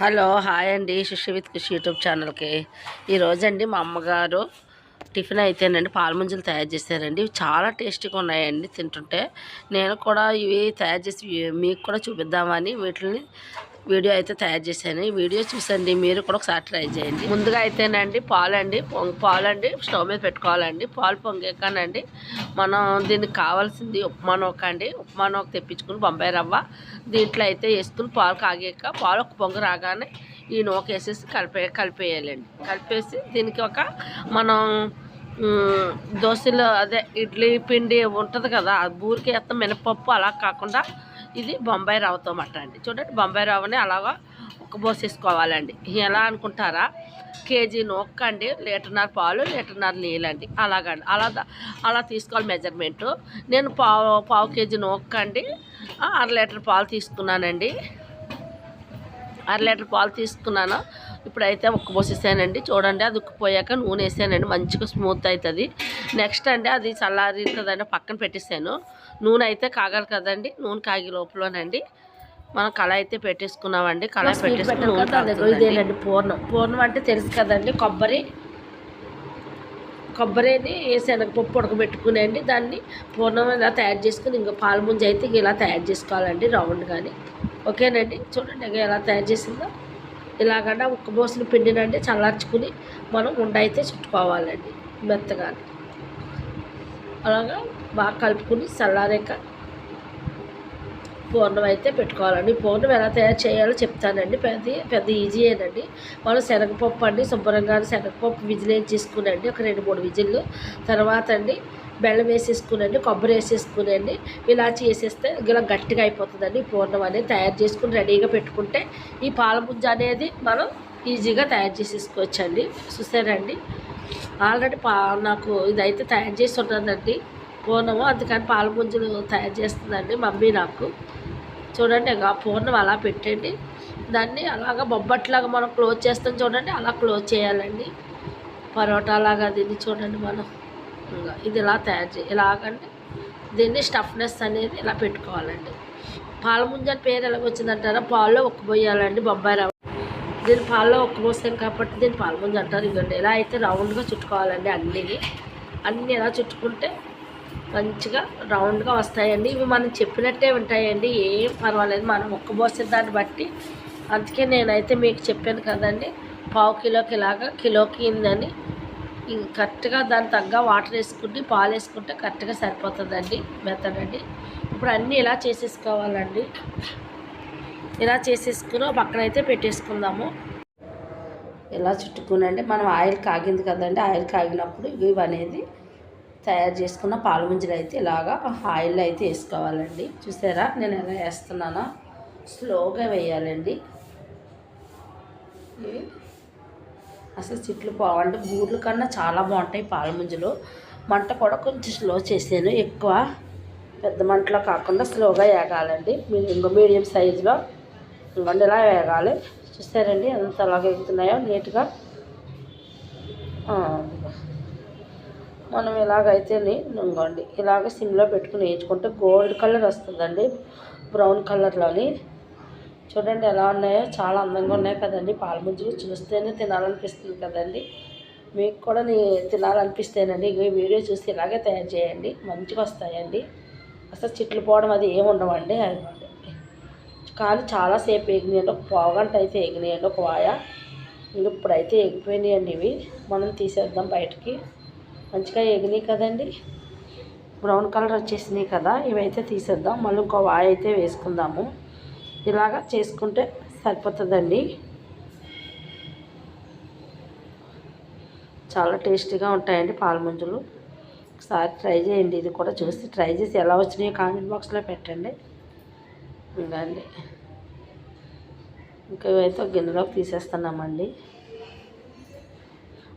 Hello hi అండి. Sushee with కృషి YouTube ఛానల్కి. ఈరోజండి మా అమ్మగారు టిఫిన్ అయితేనండి పాలముంజలు తయారు చేశారండి. ఇవి చాలా టేస్టీగా ఉన్నాయండి తింటుంటే. నేను కూడా ఇవి తయారు చేసి మీకు కూడా చూపిద్దామని వీటిని వీడియో అయితే తయారు చేశాను. ఈ వీడియో చూసండి మీరు కూడా ఒకసారి ట్రై చేయండి. ముందుగా అయితేనండి పాలండి పొంగ్ పాలండి స్టవ్ మీద పెట్టుకోవాలండి. పాలు పొంగాకనండి మనం దీనికి కావాల్సింది ఉప్మా నూక అండి. ఉప్మా నూక తెప్పించుకుని బొంబాయి రవ్వ దీంట్లో అయితే వేసుకుని పాలు కాగాక పాలు ఒక పొంగు రాగానే ఈ నూక వేసేసి కలిపే కలిపేయాలండి. కలిపేసి దీనికి ఒక మనం దోశలో దోశలు అదే ఇడ్లీ పిండి ఉంటుంది కదా ఆ బూరికి వేస్తాం మినపప్పు అలా కాకుండా ఇది బొంబాయి రవ్వతో మట్ట అండి. చూడండి బొంబాయి రవ్వని అలాగా ఒక పోసేసుకోవాలండి ఎలా అనుకుంటారా? కేజీ నొక్క అండి లీటర్న్నర పాలు లీటర్న్నర నీళ్ళండి. అలాగండి. అలా అలా తీసుకోవాలి మెజర్మెంటు. నేను పావు పావు కేజీ నొక్క అండి అర లీటర్ పాలు తీసుకున్నానండి. అర లీటర్ పాలు తీసుకున్నాను. ఇప్పుడైతే ఉక్క పోసేసానండి. చూడండి అది ఉక్కిపోయాక నూనె వేసానండి. మంచిగా స్మూత్ అవుతుంది నెక్స్ట్ అండి అది చల్లారి కదండి పక్కన పెట్టేసాను. నూనె అయితే కాగాలి కదండి నూనె కాగి లోపలనండి. మనం కళ అయితే పెట్టేసుకున్నామండి. కళ పెట్టేసుకుని నూనె కాగుతుందండి. ఇదేనండి పూర్ణం. పూర్ణం అంటే తెలుసు కదండి కొబ్బరి. కొబ్బరిని శనగపప్పు ఉడకబెట్టుకునండి దాన్ని పూర్ణం ఇలా తయారు చేసుకుని ఇంకా పాల ముంజ అయితే ఇంక ఇలా తయారు చేసుకోవాలండి రౌండ్ కానీ ఓకేనండి? చూడండి ఇంకా ఎలా తయారు చేసిందో. ఇలాగంటే ఉక్కబోసిన పిండినండి చల్లార్చుకుని మనం ఉండ అయితే చుట్టుకోవాలండి మెత్తగా అలాగా బాగా కలుపుకుని చల్లారాక పూర్ణం అయితే పెట్టుకోవాలండి. పూర్ణం ఎలా తయారు చేయాలో చెప్తానండి. పెద్ద పెద్ద ఈజీయేనండి మనం శనగపప్పు అండి శుభ్రంగా శనగపప్పు విజిల్ తీసుకునండి ఒక రెండు మూడు విజిల్లు. తర్వాత అండి బెల్లం వేసేసుకునండి కొబ్బరి వేసేసుకునండి. ఇలాచి వేసేస్తే ఇలా గట్టిగా అయిపోతుందండి పూర్ణం అనేది తయారు చేసుకుని రెడీగా పెట్టుకుంటే ఈ పాలపుంజ అనేది మనం ఈజీగా తయారు చేసేసుకోవచ్చండి. చూసారండి? ఆల్రెడీ పా నాకు ఇదైతే తయారు చేసి ఉన్నదండి పూర్ణము అందుకని పాలపుంజలు తయారు చేస్తుందండి మమ్మీ నాకు. చూడండి ఇక పూర్ణం అలా పెట్టండి. దాన్ని అలాగా బొబ్బట్లాగా మనం క్లోజ్ చేస్తాం చూడండి అలా క్లోజ్ చేయాలండి. పరోటా లాగా దీన్ని చూడండి మనం. ఇంకా ఇది ఇలా తయారు చేయాలి ఎలాగంటే దీన్ని స్టఫ్నెస్ అనేది ఇలా పెట్టుకోవాలండి. పాల ముంజ అని పేరు ఎలా వచ్చిందంటారా? పాల్లో ఉక్కబోయాలండి బొబ్బాయి రవ్వ. దీన్ని పాల్లో ఉక్కబోస్తాం కాబట్టి దీన్ని పాల ముంజ అంటారు ఇదండి ఇలా అయితే రౌండ్గా చుట్టుకోవాలండి అన్నీ. అన్నీ ఎలా చుట్టుకుంటే మంచిగా రౌండ్గా వస్తాయండి. ఇవి మనం చెప్పినట్టే ఉంటాయండి. ఏం పర్వాలేదు. మనం ఉక్కబోసే దాన్ని బట్టి. అందుకే నేనైతే మీకు చెప్పాను కదండి పావు కిలోకి ఇలాగా కిలోకి ఇందని కరెక్ట్గా దాని తగ్గ వాటర్ వేసుకుంటే పాలు వేసుకుంటే కరెక్ట్గా సరిపోతుందండి మెత్తడండి ఇప్పుడు అన్నీ ఇలా చేసేసుకోవాలండి? ఇలా చేసేసుకుని పక్కనైతే అయితే పెట్టేసుకుందాము. ఇలా చుట్టుకునండి? మనం ఆయిల్ కాగింది కదండి ఆయిల్ కాగినప్పుడు ఇవి అనేది తయారు చేసుకున్న పాలు ముంజలు అయితే ఇలాగా ఆయిల్ అయితే వేసుకోవాలండి. చూసారా? నేను ఎలా వేస్తున్నానో? స్లోగా వేయాలండి. ఇవి అసలు సిట్లు అంటే బూర్ల కన్నా చాలా బాగుంటాయి పాల ముంజలు. మంట కూడా కొంచెం స్లో చేసాను ఎక్కువ పెద్ద మంటలో కాకుండా స్లోగా వేగాలండి మీరు ఇంకో మీడియం సైజులో ఇంకొండి ఇలా వేగాలి చూస్తారండి ఎంత అలాగే ఎగుతున్నాయో నీట్గా మనం ఇలాగైతే ఇంకోండి ఇలాగ సిమ్లో పెట్టుకుని వేయించుకుంటే గోల్డ్ కలర్ వస్తుందండి. బ్రౌన్ కలర్లోని. చూడండి ఎలా ఉన్నాయో. చాలా అందంగా ఉన్నాయి కదండి. పాల ముంజులు చూస్తేనే తినాలనిపిస్తుంది కదండి. మీకు కూడా నీ తినాలనిపిస్తేనండి. ఈ వీడియో చూసి ఇలాగే తయారు చేయండి. మంచిగా వస్తాయండి. అసలు చిట్లు పోవడం అది ఏమి ఉండవండి. కానీ చాలాసేపు ఎగినాయండి ఒక పావు అయితే ఎగినాయండి ఒక వాయ. ఇప్పుడైతే ఎగిపోయినాయండి ఇవి. మనం తీసేద్దాం బయటికి. మంచిగా ఎగినాయి కదండి. బ్రౌన్ కలర్ వచ్చేసినాయి కదా. ఇవైతే తీసేద్దాం. మళ్ళీ ఇంకో వాయ అయితే వేసుకుందాము. ఇలాగా చేసుకుంటే సరిపోతుందండి. చాలా టేస్టీగా ఉంటాయండి పాలముంజులు ఒకసారి ట్రై చేయండి. ఇది కూడా చూసి ట్రై చేసి ఎలా వచ్చినాయో కామెంట్ బాక్స్లో పెట్టండి. ఇంకా అండి ఇంకా ఇవైతే గిన్నెలోకి తీసేస్తున్నామండి.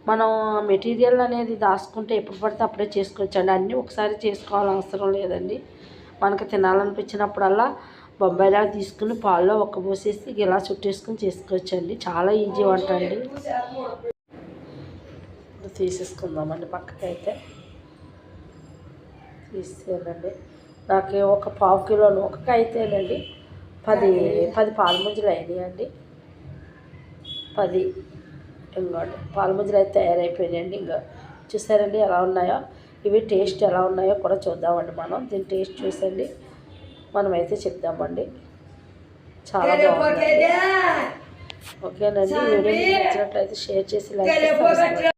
మనం మెటీరియల్ అనేది దాచుకుంటే ఎప్పుడు పడితే అప్పుడే చేసుకోవచ్చండి. అన్నీ ఒకసారి చేసుకోవాలి అవసరం లేదండి. మనకు తినాలనిపించినప్పుడల్లా బొంబాయిలా తీసుకుని పాల్లో ఒక్క పోసేసి ఇలా చుట్టేసుకుని చేసుకోవచ్చండి చాలా ఈజీ వంట అండి. తీసేసుకుందామండి పక్కకైతే. తీసేయాలండి నాకు ఒక పావు కిలో నూకకి అయితేనండి పది పది పాల ముంజలు అయినాయండి. పది. ఇంకోండి పాల అయితే తయారైపోయినాయండి. ఇంకా చూసారండి ఎలా ఉన్నాయో? ఇవి టేస్ట్ ఎలా ఉన్నాయో కూడా చూద్దామండి మనం. దీని టేస్ట్ చూసండి. మనమైతే చెప్దామండి. చాలా బాగుంది. ఓకేనండి వీడియో నచ్చినట్లయితే షేర్ చేసి లైక్